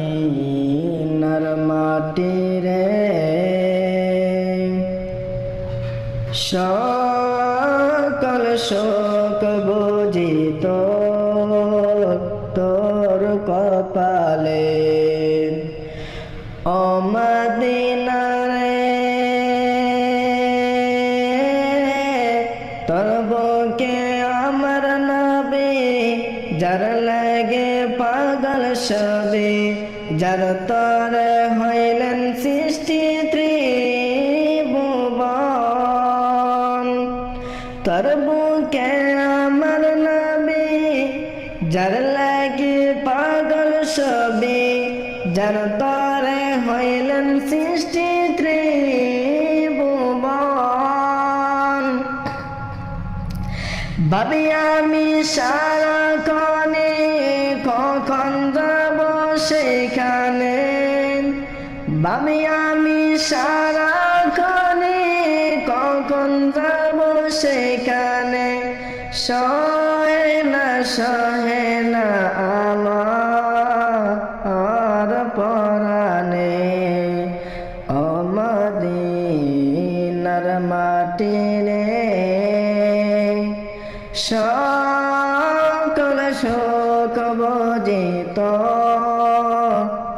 অমদিনার মাটি তোর বুকে আমার নবী, যার লাগে পাগল সবে যার তর হইলেন সৃষ্টি ত্রিভুবন। তোর বুকে আমার নবী, যার লাগে পাগল সবে যার তরে হইলেন সৃষ্টি ত্রিভুবন ভাবি আমি সারা কনে কখন যাব সেখানে? ভাবি আমি সারা কনে কখন যাব সেখানে? সহে না সহে না সকল শোক বজিত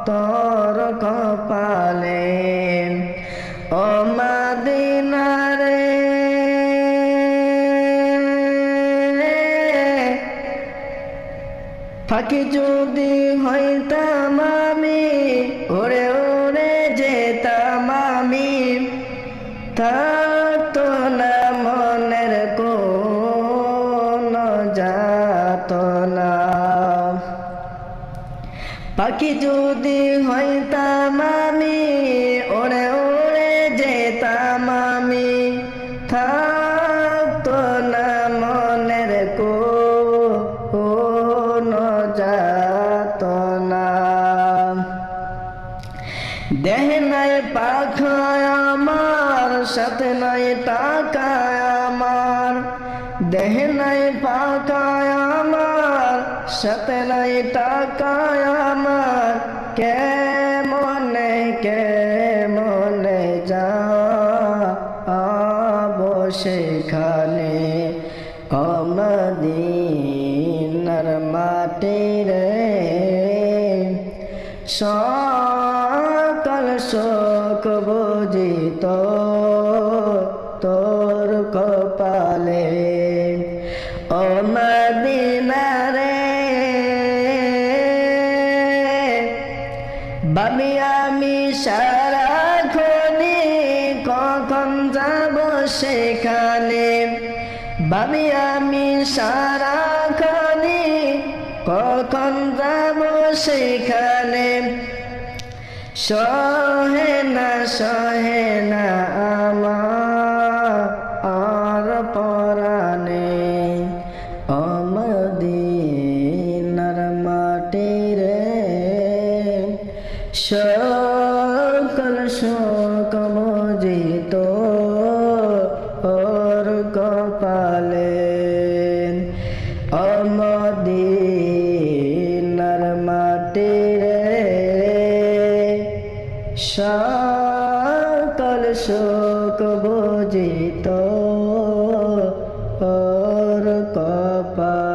তোর কপালে। অমদিনারে ফাঁকি যদি হইতাম আমি, ওরে ওরে যেতাম আমি থাকতো পাখি যদি হইতাম আমি ওরে ওরে যেতাম আমি থাকতো না মনের কোন যাত না দেহ নাই পাখায় আমার, সাথে নাই টাকায় আমার। দেহ নাই পাখায় সাথে নাই টাকায় আমার কে মনে কে মনে যা সেখানে? অমদিনার মাটি রে, সকল শোক বুঝিত তোর কপালে। বামি আমি সারা খনি কখন যাব সেখানে? ভাবি আমি সারা খনি কখন যাব সেখানে? সহে না সহে না সকল শোক মজিত ওর কপালে। অমদিনার মাটি রে সকল শোক বুঝিত ওর কপালে।